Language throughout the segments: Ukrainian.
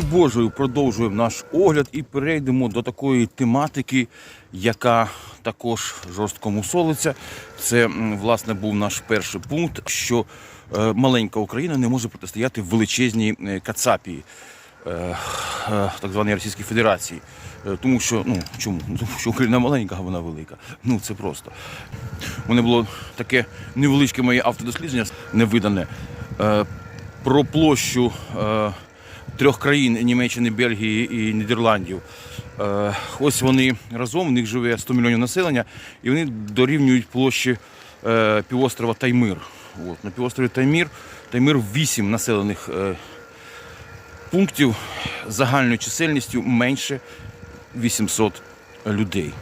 милістю Божою продовжуємо наш огляд і перейдемо до такої тематики, яка також жорстко мусолиться. Це власне був наш перший пункт, що е, маленька Україна не може протистояти величезній е, Кацапії. е, Так званої Російської Федерації. Тому що, ну чому? Ну, Тому що Україна маленька, а вона велика. Ну це просто. У мене було таке невеличке моє автодослідження невидане про площу трьох країн Німеччини, Бельгії і Нідерландів. Е, ось вони разом, в них живе 100 мільйонів населення, і вони дорівнюють площі е, півострова Таймир. От, на півострові Таймир, Таймир 8 населених е, пунктів загальною чисельністю менше 800 людей.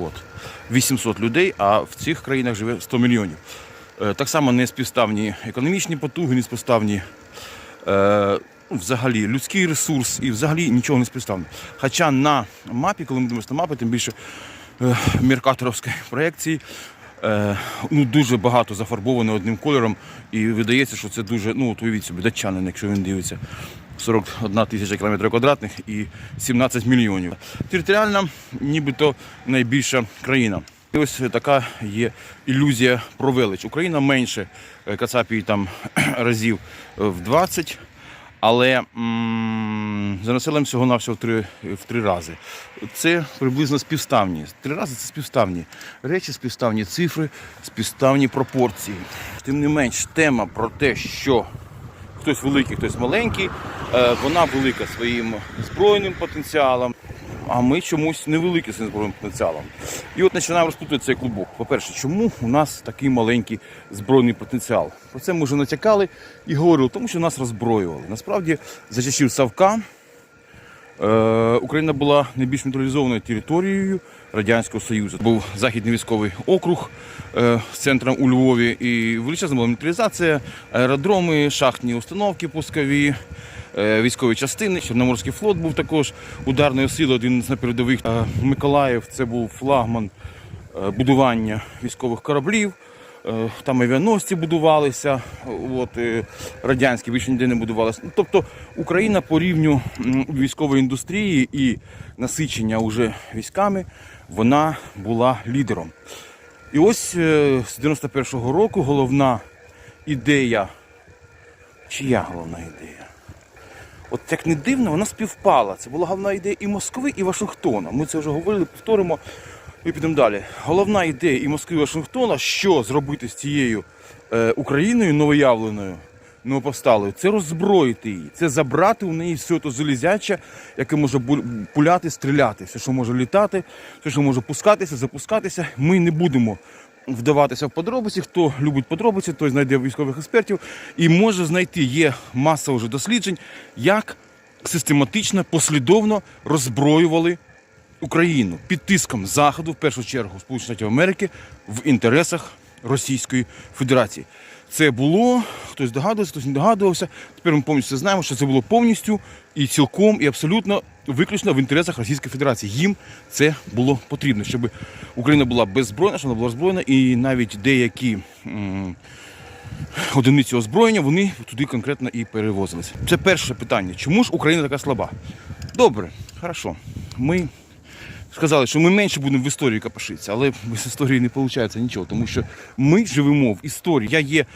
От. 800 людей, а в цих країнах живе 100 мільйонів. Так само не співставні економічні потуги, не співставні ну, взагалі людський ресурс і взагалі нічого не співставно. Хоча на мапі, коли ми дивимося на мапи, тим більше е, меркаторовської проєкції, е, ну, дуже багато зафарбовано одним кольором, і видається, що це дуже, ну от уявіть собі, датчанин, якщо він дивиться. 41 тисяча кілометрів квадратних і 17 мільйонів. Територіально нібито найбільша країна. І ось така є ілюзія про велич. Україна менше е, Кацапії там разів е, в 20, але за населенням всього навсього в три, в три рази. Це приблизно співставні. Три рази це співставні речі, співставні цифри, співставні пропорції. Тим не менш, тема про те, що хтось великий, хтось маленький. Е, Вона велика своїм збройним потенціалом, а ми чомусь невеликі своїм збройним потенціалом. І от починаємо розпутувати цей клубок. По-перше, чому у нас такий маленький збройний потенціал? Про це ми вже натякали і говорили, тому що нас роззброювали. Насправді, за часів Савка Е, Україна була найбільш мілітаризованою територією Радянського Союзу. Був західний військовий округ е, з центром у Львові. І величезна була мілітаризація, аеродроми, шахтні установки пускові, військові частини. Чорноморський флот був також ударною силою, один з передових. Е, Миколаїв це був флагман е, будування військових кораблів. Е, Там авіаносці будувалися, от, е, радянські більше ніде не будувалися. Ну, Тобто Україна по рівню військової індустрії і насичення уже військами, вона була лідером. І ось е, з 91-го року головна ідея, чия головна ідея? От як не дивно, вона співпала. Це була головна ідея і Москви, і Вашингтона. Ми це вже говорили, повторимо і підемо далі. Головна ідея і Москви, і Вашингтона, що зробити з цією е, Україною новоявленою, новопосталою, це роззброїти її, це забрати у неї все то залізяче, яке може пуляти, стріляти, все, що може літати, все, що може пускатися, запускатися. Ми не будемо вдаватися в подробиці. Хто любить подробиці, той знайде військових експертів і може знайти. Є маса вже досліджень, як систематично, послідовно роззброювали Україну під тиском Заходу, в першу чергу Сполучених Штатів Америки, в інтересах Російської Федерації. Це було, хтось догадувався, хтось не догадувався. Тепер ми повністю знаємо, що це було повністю і цілком, і абсолютно виключно в інтересах Російської Федерації. Їм це було потрібно, щоб Україна була беззбройна, щоб вона була озброєна, і навіть деякі одиниці озброєння вони туди конкретно і перевозилися. Це перше питання. Чому ж Україна така слаба? Добре, хорошо. Ми сказали, що ми менше будемо в історії капошитися, але без історії не виходить нічого, тому що ми живемо в історії. Я є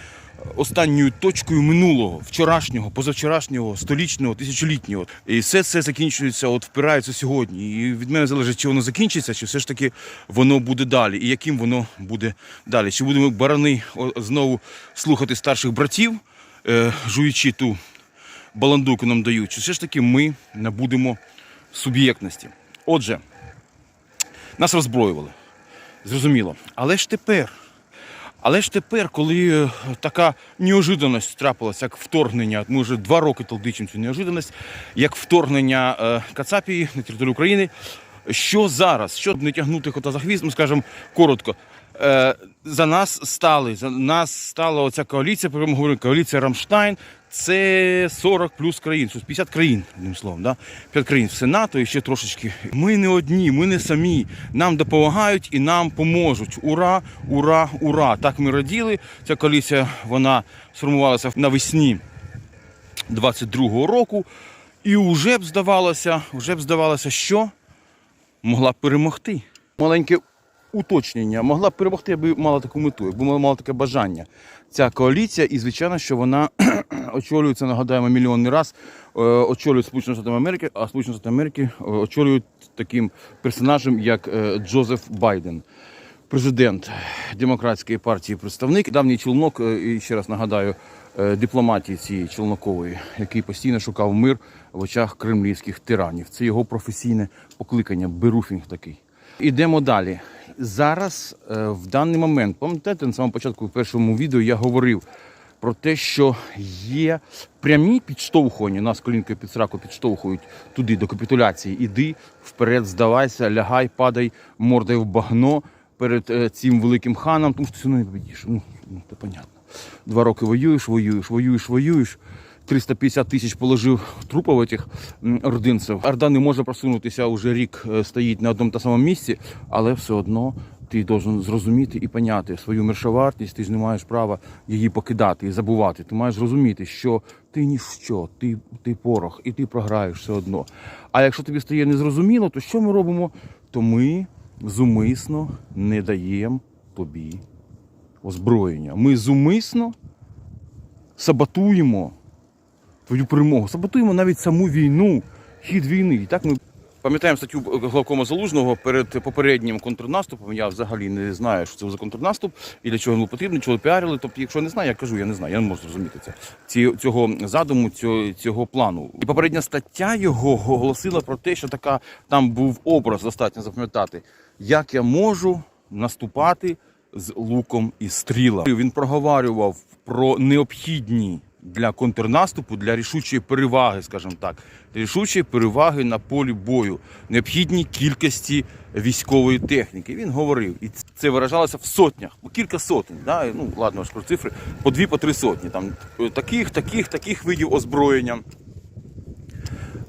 останньою точкою минулого, вчорашнього, позавчорашнього, столітнього, тисячолітнього. І все це закінчується, от впирається сьогодні. І від мене залежить, чи воно закінчиться, чи все ж таки воно буде далі, і яким воно буде далі. Чи будемо барани знову слухати старших братів, е, жуючи ту баланду, яку нам дають, чи все ж таки ми набудемо суб'єктності. Отже, нас роззброювали. Зрозуміло. Але ж тепер, але ж тепер, коли е, така неожиданність трапилася, як вторгнення, ми вже два роки толдичимо цю неожиданність, як вторгнення е, Кацапії на територію України, що зараз, щоб не тягнути кота за хвіст, ми скажемо коротко. Е, за нас стали, за нас стала оця коаліція, про ми говоримо, коаліція Рамштайн. Це 40 плюс країн, 50 країн, одним словом, да? 50 країн все НАТО і ще трошечки. Ми не одні, ми не самі. Нам допомагають і нам поможуть. Ура, ура, ура! Так ми раділи. Ця коаліція вона сформувалася навесні 22-го року. І вже б здавалося, вже б здавалося, що могла б перемогти. Маленьке уточнення, могла б перемогти, аби мала таку мету, якби мала, таке бажання. Ця коаліція, і звичайно, що вона очолюється, нагадаємо, мільйонний раз, е, очолюють Сполучені Штати Америки, а Сполучені Штати Америки е, очолюють таким персонажем, як е, Джозеф Байден. Президент демократської партії представник, давній чолнок, і ще раз нагадаю, дипломатії цієї чолнокової, який постійно шукав мир в очах кремлівських тиранів. Це його професійне покликання, беруфінг такий. Ідемо далі. Зараз, е, в даний момент, пам'ятаєте, на самому початку в першому відео я говорив про те, що є прямі підштовхування, нас колінкою під сраку підштовхують туди до капітуляції. Іди вперед, здавайся, лягай, падай мордою в багно перед е, цим великим ханом, тому що ти не побідіш. Ну, ну, це понятно. Два роки воюєш, воюєш, воюєш, воюєш. 350 тисяч положив трупів этих ординців. Орда не може просунутися уже рік е, стоїть на одному та самому місці, але все одно ти должен зрозуміти і поняти свою мершовартість, ти ж не маєш права її покидати і забувати. Ти маєш зрозуміти, що ти ніщо, ти, ти порох, і ти програєш все одно. А якщо тобі стає незрозуміло, то що ми робимо? То ми зумисно не даємо тобі озброєння. Ми зумисно саботуємо твою перемогу, саботуємо навіть саму війну, хід війни. І так ми пам'ятаємо статтю Главкома Залужного перед попереднім контрнаступом. Я взагалі не знаю, що це за контрнаступ і для чого він був потрібен, чого піарили. Тобто, якщо не знаю, я кажу, я не знаю, я не можу зрозуміти це. Цього задуму, цього, плану. І попередня стаття його голосила про те, що така там був образ, достатньо запам'ятати, як я можу наступати з луком і стрілами. Він проговорював про необхідні для контрнаступу, для рішучої переваги, скажімо так, рішучої переваги на полі бою, необхідні кількості військової техніки. Він говорив, і це виражалося в сотнях, кілька сотень. Да? Ну ладно, ж про цифри, по дві, по три сотні. Там е, таких, таких, таких видів озброєння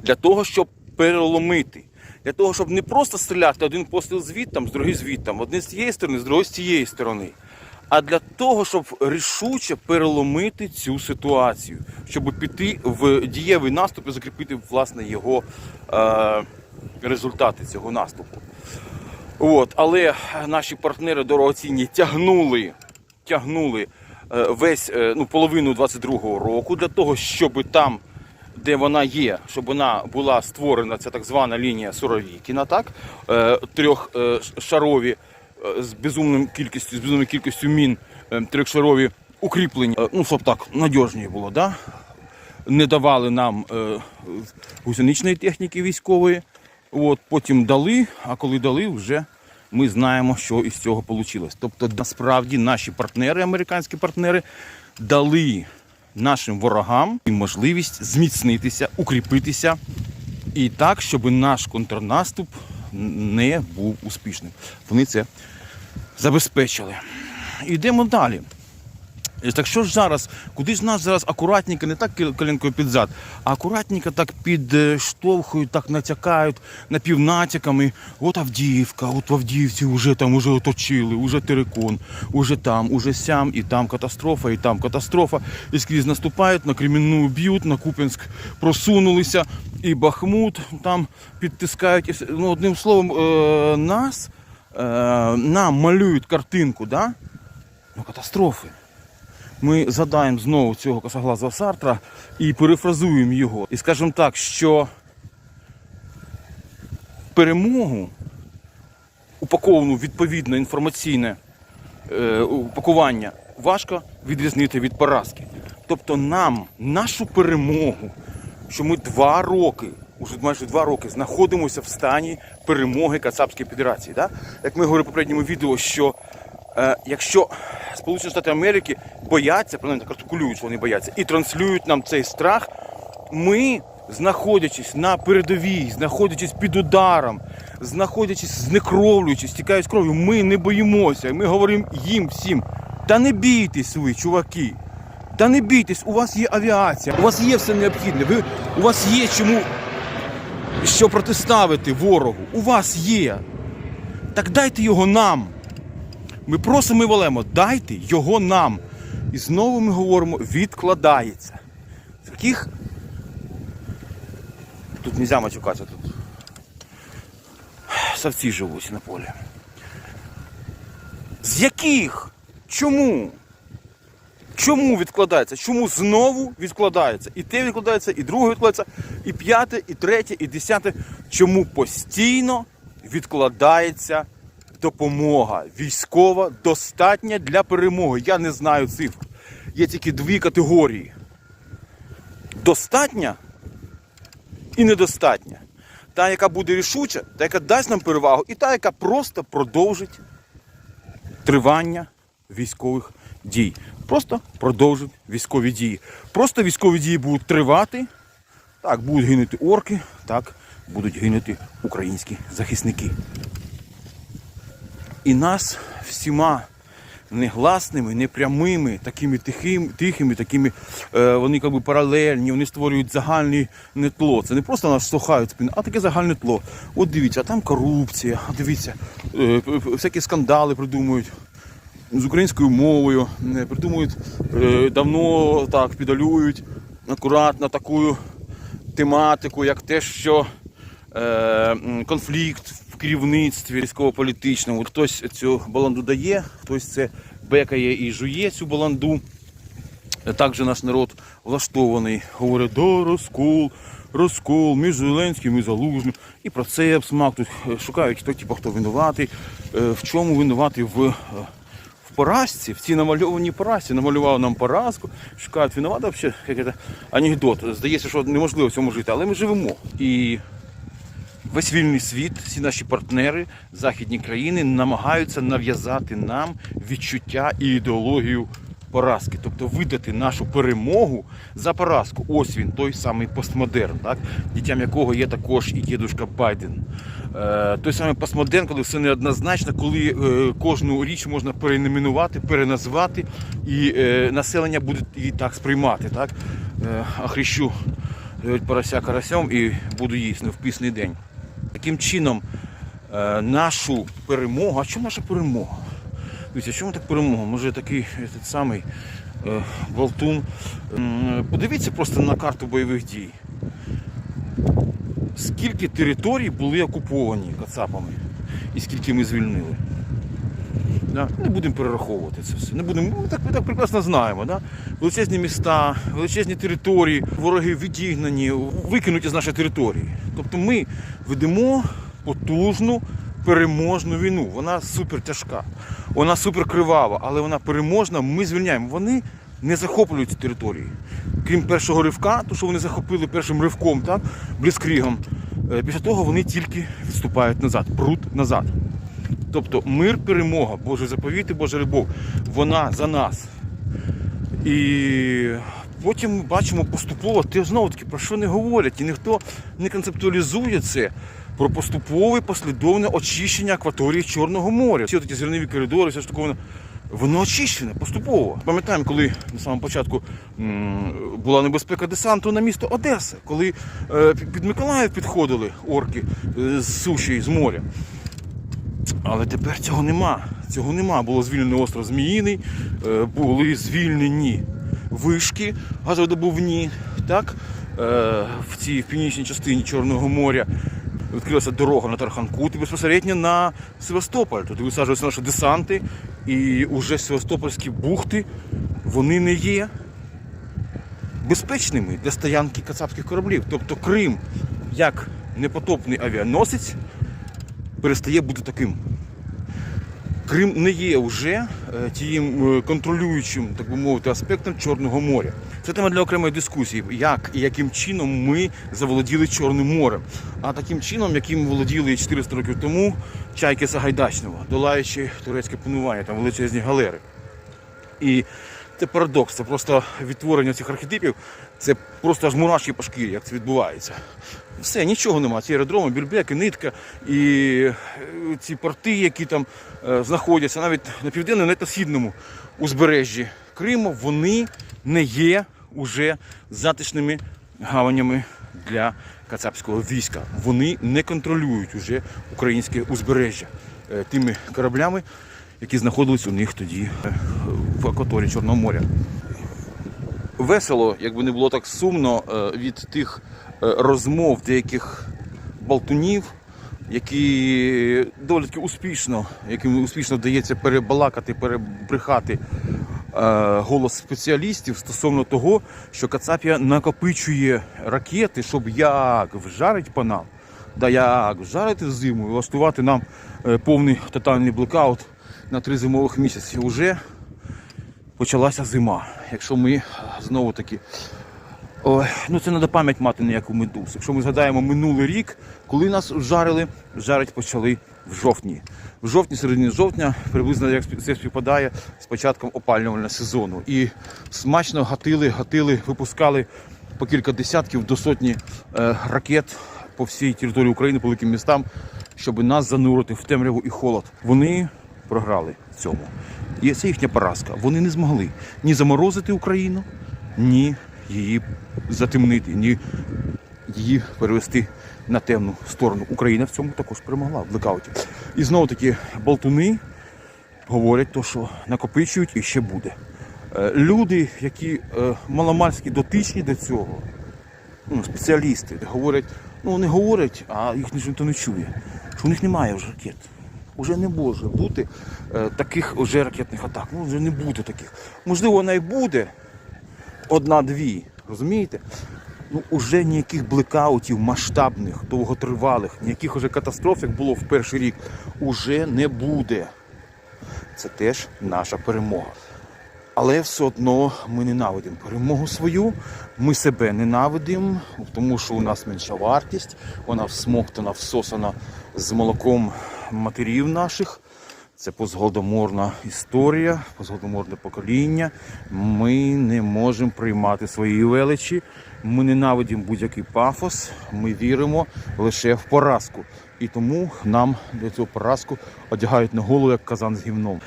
для того, щоб переломити. Для того, щоб не просто стріляти один постріл звідтам, з другий звідтам, один з цієї сторони, з другої з цієї сторони. А для того, щоб рішуче переломити цю ситуацію, щоб піти в дієвий наступ і закріпити власне його е, результати цього наступу. От, але наші партнери дорогоцінні тягнули, тягнули е, весь е, ну, половину 22-го року для того, щоб там, де вона є, щоб вона була створена, ця так звана лінія Суровікіна, так, е, трьохшарові е, з безумною кількістю, з безумною кількістю мін е, трьохшарові укріплення, е, ну щоб так надіжніше було, да? не давали нам е, гусеничної техніки військової. От, потім дали, а коли дали, вже ми знаємо, що із цього вийшло. Тобто, насправді, наші партнери, американські партнери, дали нашим ворогам можливість зміцнитися, укріпитися і так, щоб наш контрнаступ не був успішним. Вони це забезпечили. Йдемо далі. Так що ж зараз, куди ж нас зараз акуратненько, не так коленкою під зад, а акуратненько так підштовхують, так натякають напівнатяками. От Авдіївка, от в Авдіївці вже там уже оточили, уже Терекон, уже там, уже сям, і там катастрофа, і там катастрофа. І скрізь наступають, на Кремінну б'ють, на Куп'янськ просунулися, і Бахмут там підтискають. Ну, одним словом, е- нас, е- нам малюють картинку, да? ну, катастрофи ми задаємо знову цього косоглазого Сартра і перефразуємо його. І скажемо так, що перемогу, упаковану відповідно інформаційне е, упакування, важко відрізнити від поразки. Тобто нам нашу перемогу, що ми два роки, уже майже два роки, знаходимося в стані перемоги Кацапської Федерації. Да? Як ми говорили в попередньому відео, що е, якщо Сполучені Штати Америки бояться, принаймні так артикулюють, що вони бояться, і транслюють нам цей страх, ми, знаходячись на передовій, знаходячись під ударом, знаходячись, знекровлюючись, стікаючи кров'ю, ми не боїмося. Ми говоримо їм всім. Та не бійтесь ви, чуваки. Та не бійтесь, у вас є авіація, у вас є все необхідне. Ви, у вас є чому що протиставити ворогу. У вас є. Так дайте його нам. Ми просимо і волемо, дайте його нам. І знову ми говоримо, відкладається. Таких Тут не можна матюкатися тут. Савці живуть на полі. З яких? Чому? Чому відкладається? Чому знову відкладається? І те відкладається, і друге відкладається, і п'яте, і третє, і десяте. Чому постійно відкладається допомога військова достатня для перемоги? Я не знаю цифр. Є тільки дві категорії: достатня і недостатня. Та, яка буде рішуча, та, яка дасть нам перевагу, і та, яка просто продовжить тривання військових дій. Просто продовжить військові дії. Просто військові дії будуть тривати. Так, будуть гинути орки, так будуть гинути українські захисники. І нас всіма негласними, непрямими, такими тихими, тихими, такими, е, вони якби паралельні, вони створюють загальне тло. Це не просто нас штовхають спину, а таке загальне тло. От дивіться, а там корупція, дивіться, е, п- всякі скандали придумують з українською мовою, е, придумують е, давно так, підалюють акуратно таку тематику, як те, що е, конфлікт в керівництві військово-політичному. Хтось цю баланду дає, хтось це бекає і жує цю баланду. Так же наш народ влаштований. Говорить, да, розкол, розкол між Зеленським і Залужним. І про це обсмак тут шукають, хто типу, хто винуватий, в чому винуватий в поразці, в цій намальованій поразці. Намалював нам поразку, шукають винуватого взагалі, як це анекдот. Здається, що неможливо в цьому жити, але ми живемо. І весь вільний світ, всі наші партнери, західні країни намагаються нав'язати нам відчуття і ідеологію поразки, тобто видати нашу перемогу за поразку. Ось він, той самий постмодерн, так? дітям якого є також і дідушка Байден. Е, той самий постмодерн, коли все неоднозначно, коли е, кожну річ можна перейменувати, переназвати, і е, населення буде її так сприймати. Так? Е, а хрещу е, порося карасем і буду їсти в пісний день. Таким чином, е, нашу перемогу, а чому наша перемога? Дивіться, чому так перемога? Може такий самий е, Болтун. Подивіться просто на карту бойових дій. Скільки територій були окуповані кацапами і скільки ми звільнили. Да? Не будемо перераховувати це все. Не будемо, ми так, ми так прекрасно знаємо. Да? Величезні міста, величезні території, вороги відігнані, викинуті з нашої території. Тобто ми ведемо потужну переможну війну. Вона супер тяжка, вона супер кривава, але вона переможна. Ми звільняємо. Вони не захоплюють ці території. Крім першого ривка, то що вони захопили першим ривком, так, бліскрігом. Е, Після того вони тільки відступають назад, прут назад. Тобто мир, перемога, Божий заповіт і Божа любов, вона за нас. І потім ми бачимо поступово, те знову таки про що не говорять, і ніхто не концептуалізує це про поступове послідовне очищення акваторії Чорного моря. Всі ці зернові коридори, все ж таке воно. Очищене поступово. Пам'ятаємо, коли на самому початку була небезпека десанту на місто Одеса, коли е, під Миколаїв підходили орки е, з суші, з моря. Але тепер цього нема. Цього нема. Було звільнено остров Зміїний, е, були звільнені вишки газодобувні, так? В цій північній частині Чорного моря. Відкрилася дорога на Тарханкут і безпосередньо на Севастополь. Тут висаджуються наші десанти, і вже Севастопольські бухти вони не є безпечними для стоянки кацапських кораблів. Тобто Крим, як непотопний авіаносець, перестає бути таким. Крим не є вже тим е, контролюючим, так би мовити, аспектом Чорного моря. Це тема для окремої дискусії, як і яким чином ми заволоділи Чорним морем. А таким чином, яким володіли 400 років тому чайки Сагайдачного, долаючи турецьке панування, там величезні галери. І це парадокс, це просто відтворення цих архетипів, це просто аж мурашки по шкірі, як це відбувається. Все, нічого немає. Ці аеродроми, більбеки, нитка і е, ці порти, які там е, знаходяться, навіть на південному, навіть на східному узбережжі Криму, вони не є уже затишними гаванями для кацапського війська. Вони не контролюють уже українське узбережжя е, тими кораблями, які знаходились у них тоді е, в акваторії Чорного моря. весело, якби не було так сумно е, від тих е, розмов деяких болтунів, які доволі таки успішно, яким успішно вдається перебалакати, перебрехати голос спеціалістів стосовно того, що Кацапія накопичує ракети, щоб як вжарить по нам, да як вжарити зиму і влаштувати нам повний тотальний блекаут на три зимових місяці. Уже почалася зима. Якщо ми знову таки. Ой, ну це треба пам'ять мати ніяку медуз. Якщо ми згадаємо минулий рік, коли нас жарили, жарить почали в жовтні. В жовтні, середині жовтня, приблизно як це співпадає з початком опалювального сезону. І смачно гатили, гатили, випускали по кілька десятків до сотні е, ракет по всій території України, по великим містам, щоб нас занурити в темряву і холод. Вони програли в цьому. І це їхня поразка. Вони не змогли ні заморозити Україну, ні її затемнити, ні її перевести на темну сторону. Україна в цьому також перемогла в блекауті. І знову таки болтуни говорять, то, що накопичують і ще буде. Е, Люди, які е, маломальськи дотичні до цього, ну, спеціалісти говорять, ну вони говорять, а їх ніхто не чує, що у них немає вже ракет. Уже не може бути е, таких уже ракетних атак. Ну вже не буде таких. Можливо, вона і буде одна-дві. Розумієте? Ну, уже ніяких блекаутів масштабних, довготривалих, ніяких уже катастроф, як було в перший рік, уже не буде. Це теж наша перемога. Але все одно ми ненавидимо перемогу свою, ми себе ненавидимо, тому що у нас менша вартість, вона всмоктана, всосана з молоком матерів наших. Це позголодоморна історія, позголодоморне покоління. Ми не можемо приймати свої величі. Ми ненавидимо будь-який пафос. Ми віримо лише в поразку. І тому нам для цього поразку одягають на голову як казан з гівном.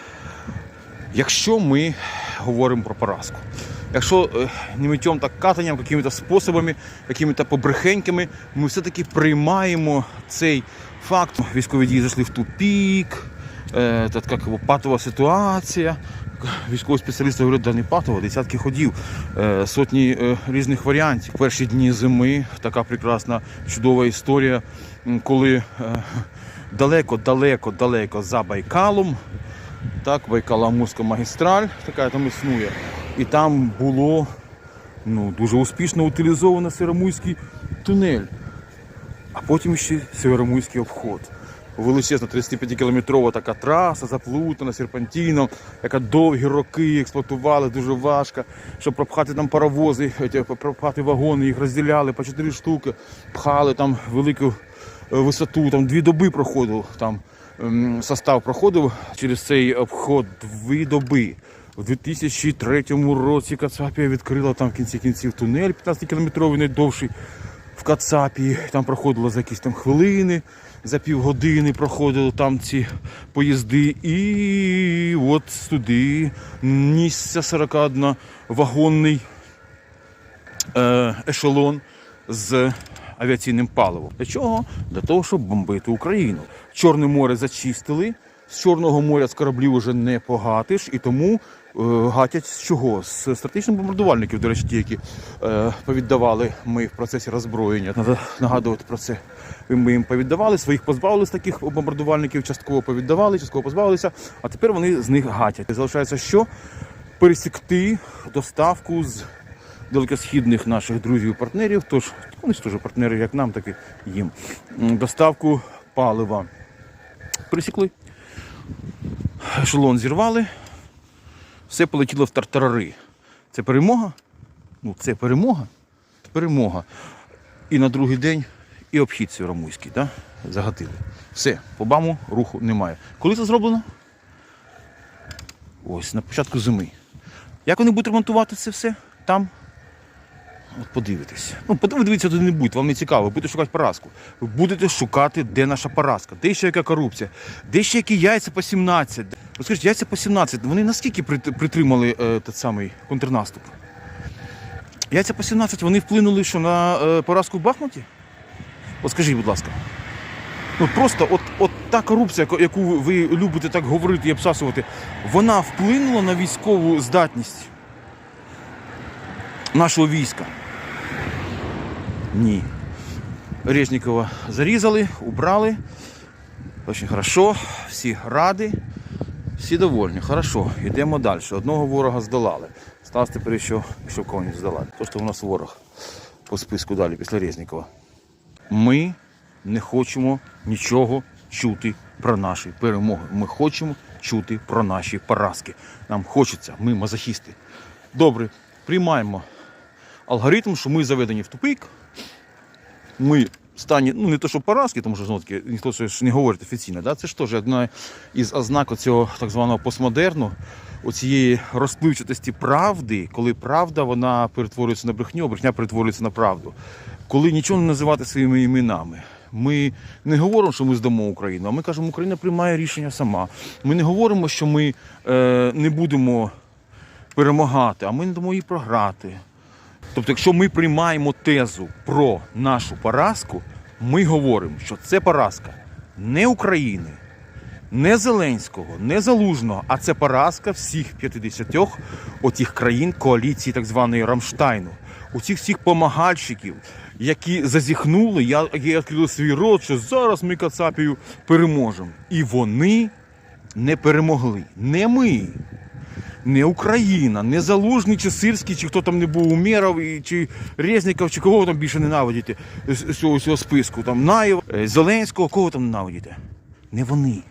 Якщо ми говоримо про поразку, якщо не миттєм так катанням, якими-то способами, якими-то побрехеньками, ми все-таки приймаємо цей факт. Військові дії зайшли в тупік, е, так як патова ситуація. Військові спеціалісти говорять, да не патова, десятки ходів, е, сотні е, різних варіантів. Перші дні зими така прекрасна, чудова історія, коли е, далеко, далеко, далеко за Байкалом так, Байкало-Амурська магістраль, така там існує. І там було ну, дуже успішно утилізовано Сиромуйський тунель. А потім ще Северомуйський обход. Величезна 35-кілометрова така траса, заплутана серпантином, яка довгі роки експлуатували, дуже важко, щоб пропхати там паровози, е, пропхати вагони, їх розділяли по 4 штуки, пхали там велику е, висоту, там дві доби проходив там ем, состав проходив через цей обход дві доби. У 2003 році Кацапія відкрила там в кінці кінців тунель 15-кілометровий найдовший в Кацапі. Там проходило за якісь там хвилини, за півгодини проходили там ці поїзди. І от туди нісся 41 вагонний е, ешелон з авіаційним паливом. Для чого? Для того, щоб бомбити Україну. Чорне море зачистили. З Чорного моря з кораблів вже не погатиш, і тому гатять з чого? З стратегічних бомбардувальників, до речі, ті, які е, повіддавали ми в процесі роззброєння. Треба нагадувати про це. Ми їм повіддавали, своїх позбавили з таких бомбардувальників, частково повіддавали, частково позбавилися, а тепер вони з них гатять. Залишається що? Пересікти доставку з далекосхідних наших друзів-партнерів, тож вони ж теж партнери як нам, так і їм. Доставку палива присікли, ешелон зірвали, все полетіло в тартарари. Це перемога? Ну, це перемога. Перемога. І на другий день і обхід Сєвромуйський, да? загатили. Все, по баму руху немає. Коли це зроблено? Ось, на початку зими. Як вони будуть ремонтувати це все? Там От подивитесь. Ну, подив- дивіться туди не будете, вам не цікаво, ви будете шукати поразку. Ви будете шукати, де наша поразка, де ще яка корупція, де ще які яйця по 17. Скажіть, яйця по 17, вони наскільки притримали е, той самий контрнаступ? Яйця по 17, вони вплинули що, на е, поразку в Бахмуті? От скажіть, будь ласка. Ну просто от, от та корупція, яку- ви любите так говорити і обсасувати, вона вплинула на військову здатність. нашого війська. Ні. Резнікова зарізали, убрали. Очень хорошо, всі раді, всі довольні. Хорошо, йдемо далі. Одного ворога здолали. Сталося тепер ще, ще когось здолати. То, що у нас ворог по списку далі після Резнікова. Ми не хочемо нічого чути про наші перемоги. Ми хочемо чути про наші поразки. Нам хочеться, ми мазохісти. Добре, приймаємо алгоритм, що ми заведені в тупик. Ми в стані, ну не то, що поразки, тому що знову таки ніхто це ж не говорить офіційно. Да? Це ж теж одна із ознак цього так званого постмодерну, оцієї розпливчатості правди, коли правда вона перетворюється на брехню, а брехня перетворюється на правду. Коли нічого не називати своїми іменами. Ми не говоримо, що ми здамо Україну, а ми кажемо, Україна приймає рішення сама. Ми не говоримо, що ми е, не будемо перемагати, а ми не дамо їй програти. Тобто, якщо ми приймаємо тезу про нашу поразку, ми говоримо, що це поразка не України, не Зеленського, не Залужного, а це поразка всіх 50 отих країн коаліції так званої Рамштайну. У цих всіх помагальщиків, які зазіхнули, я- відкрили свій рот, що зараз ми Кацапію переможемо. І вони не перемогли. Не ми не Україна, не Залужний, чи Сирський, чи хто там не був Умєров, чи Резніков, чи кого там більше ненавидите з цього, цього списку. Там Наєв, е, Зеленського, кого там ненавидите? Не вони.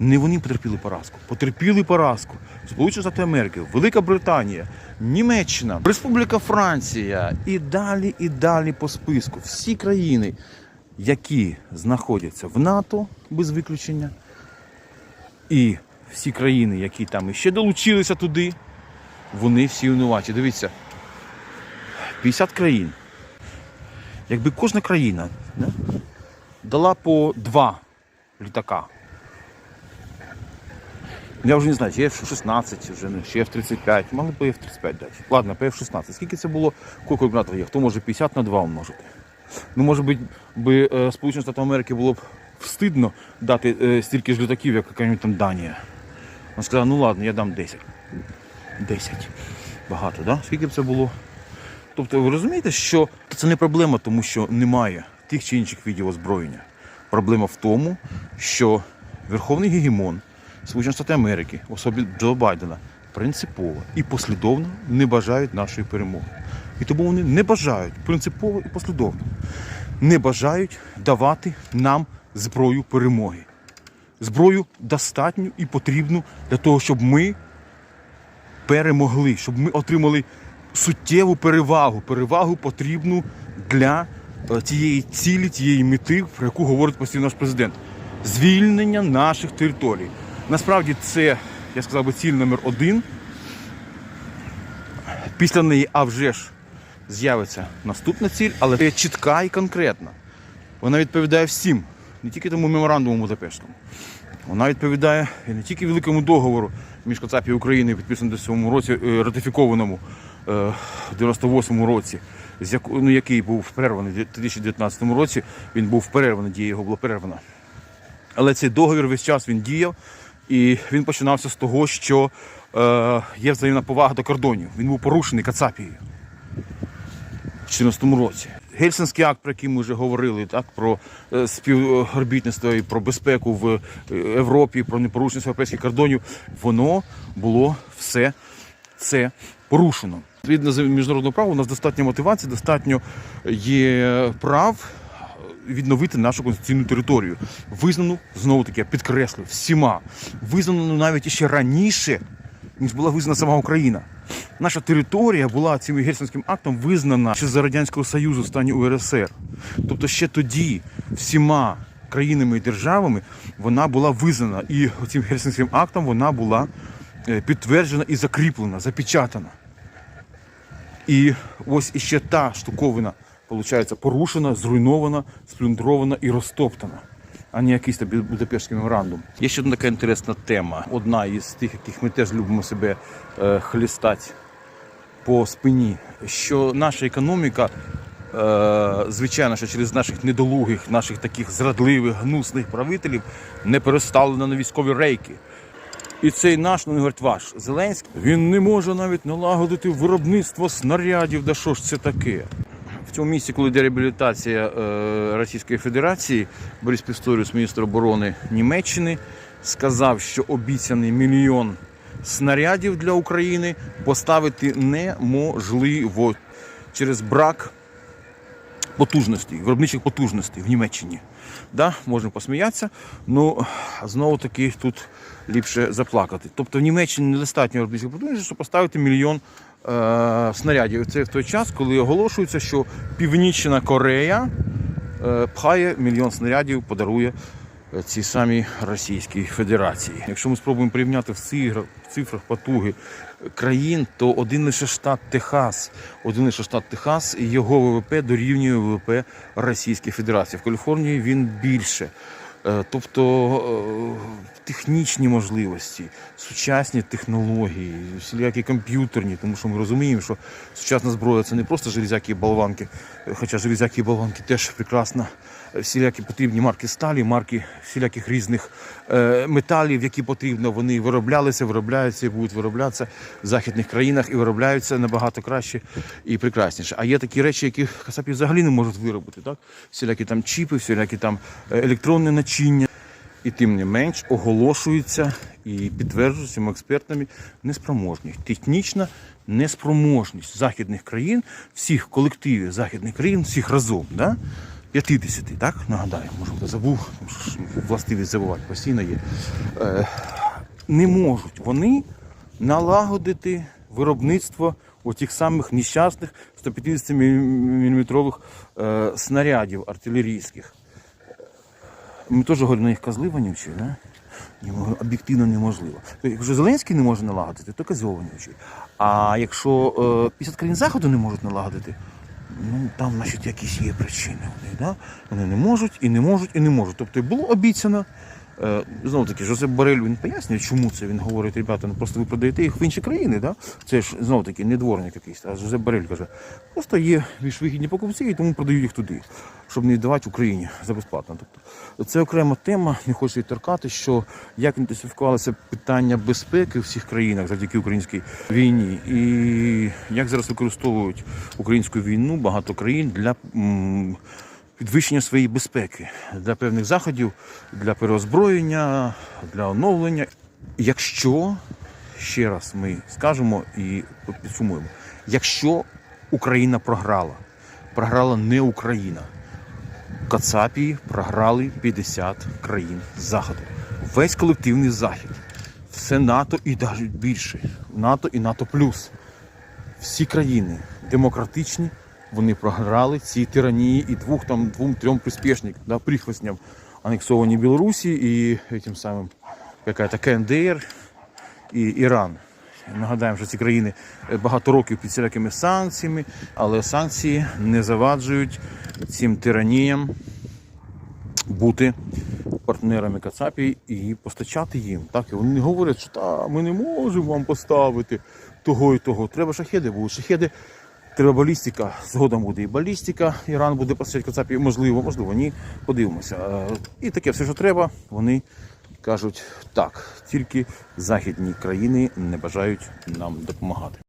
Не вони потерпіли поразку. Потерпіли поразку. Сполучені Штати Америки, Велика Британія, Німеччина, Республіка Франція і далі, і далі по списку. Всі країни, які знаходяться в НАТО без виключення, і всі країни, які там іще долучилися туди, вони всі винуваті. Дивіться, 50 країн. Якби кожна країна да, дала по два літака. Я вже не знаю, чи F-16, чи вже не, чи F-35, могли б F-35 дати. Ладно, по F-16. Скільки це було? Скільки калькуляторів є? Хто може 50 на 2 умножити? Ну, може бути, би е, Сполучені Штати Америки було б встидно дати е, стільки ж літаків, як яка-нибудь там Данія. Вона сказала, ну ладно, я дам 10. 10. Багато, да? Скільки б це було? Тобто ви розумієте, що це не проблема, тому що немає тих чи інших видів озброєння. Проблема в тому, що Верховний Гегемон Сполучених Штатів Америки, особі Джо Байдена, принципово і послідовно не бажають нашої перемоги. І тому вони не бажають принципово і послідовно не бажають давати нам зброю перемоги. Зброю достатню і потрібну для того, щоб ми перемогли, щоб ми отримали суттєву перевагу, перевагу потрібну для е, тієї цілі, тієї мети, про яку говорить постійно наш президент. Звільнення наших територій. Насправді це, я сказав би, ціль номер один. Після неї, а вже ж, з'явиться наступна ціль, але це чітка і конкретна. Вона відповідає всім, не тільки тому меморандуму Будапештому. Вона відповідає і не тільки великому договору між Кацапі і Україною, підписаному в цьому році, е, ратифікованому е, в 98-му році, ну, який був перерваний в 2019 році, він був перерваний, дія його була перервана. Але цей договір весь час він діяв, і він починався з того, що е, є взаємна повага до кордонів. Він був порушений Кацапією. в 2014 році. Гельсинський акт, про який ми вже говорили, так, про е, співробітництво і про безпеку в е, Європі, про непорушність європейських кордонів, воно було все це порушено. Відповідно з міжнародного права у нас достатньо мотивації, достатньо є прав відновити нашу конституційну територію. Визнану, знову таки, я підкреслю, всіма. Визнану навіть ще раніше, ніж була визнана сама Україна. Наша територія була цим Гельсінським актом визнана ще за Радянського Союзу стані УРСР. Тобто ще тоді всіма країнами і державами вона була визнана. І цим Гельсінським актом вона була е, підтверджена і закріплена, запечатана. І ось іще та штуковина, виходить, порушена, зруйнована, сплюндрована і розтоптана, а не якийсь тобі Будапештський меморандум. Є ще одна така інтересна тема. Одна із тих, яких ми теж любимо себе е, хлістати по спині, що наша економіка, е, звичайно, що через наших недолугих, наших таких зрадливих, гнусних правителів не переставлена на військові рейки. І цей наш, ну не говорить ваш Зеленський, він не може навіть налагодити виробництво снарядів. Да що ж це таке? В цьому місці, коли йде реабілітація е, Російської Федерації, Борис Пісторіус, міністр оборони Німеччини, сказав, що обіцяний мільйон снарядів для України поставити неможливо через брак потужностей, виробничих потужностей в Німеччині. Да, можна посміятися, ну знову таки тут ліпше заплакати. Тобто в Німеччині недостатньо виробничих потужностей, щоб поставити мільйон снарядів. Це в той час, коли оголошується, що Північна Корея е, пхає мільйон снарядів, подарує е, цій самій Російській Федерації. Якщо ми спробуємо порівняти в цифрах потуги країн, то один лише штат Техас, один лише штат Техас, і його ВВП дорівнює ВВП Російської Федерації. В Каліфорнії він більше. Е, Тобто е, технічні можливості, сучасні технології, всілякі комп'ютерні, тому що ми розуміємо, що сучасна зброя це не просто железяки і болванки, хоча железяки і болванки теж прекрасно. Е, Всілякі потрібні марки сталі, марки всіляких різних е, металів, які потрібно, вони вироблялися, виробляються і будуть вироблятися в західних країнах і виробляються набагато краще і прекрасніше. А є такі речі, які касапі взагалі не можуть виробити. Так? Всілякі там чіпи, всілякі там е, електронне начиння. І тим не менш оголошується і підтверджується цими експертами неспроможність, технічна неспроможність західних країн, всіх колективів західних країн, всіх разом, да? 50, так? Нагадаю, може хто забув, властивість забувати постійно є. Е, не можуть вони налагодити виробництво тих самих нещасних 150 мм е, снарядів артилерійських. Ми теж говоримо на їх козли вонючі, да? Об'єктивно неможливо. Тобто, якщо Зеленський не може налагодити, то козьол вонючий. А якщо е, 50 країн Заходу не можуть налагодити, ну там, значить, якісь є причини. Вони, да? вони не можуть і не можуть і не можуть. Тобто було обіцяно. Е, знову таки, Жозеп Борель він пояснює, чому це він говорить, ребята, ну просто ви продаєте їх в інші країни. Да? Це ж знову таки не дворник якийсь. А Жозеп Борель каже, просто є більш вигідні покупці, і тому продають їх туди, щоб не віддавати Україні за безплатно. Тобто це окрема тема, не хочу відторкати, що як інтенсифікувалося питання безпеки в всіх країнах завдяки українській війні, і як зараз використовують українську війну багато країн для. м, підвищення своєї безпеки для певних заходів, для переозброєння, для оновлення. Якщо ще раз ми скажемо і підсумуємо, якщо Україна програла, програла не Україна. Кацапії програли 50 країн Заходу. Весь колективний захід, все НАТО і навіть більше. НАТО і НАТО плюс всі країни демократичні, вони програли ці тиранії і двох там двом трьом приспішникам, да, прихвостням анексовані Білорусі і тим самим яка-то КНДР і Іран. Нагадаємо, що ці країни е, багато років під всілякими санкціями, але санкції не заваджують цим тираніям бути партнерами Кацапі і постачати їм. Так, і вони не говорять, що та, ми не можемо вам поставити того і того. Треба шахеди будуть. Шахеди, треба балістика. Згодом буде і балістика. Іран буде постачати Кацапі. Можливо, можливо, ні. Подивимося. Е, І таке все, що треба, вони кажуть так. Тільки західні країни не бажають нам допомагати.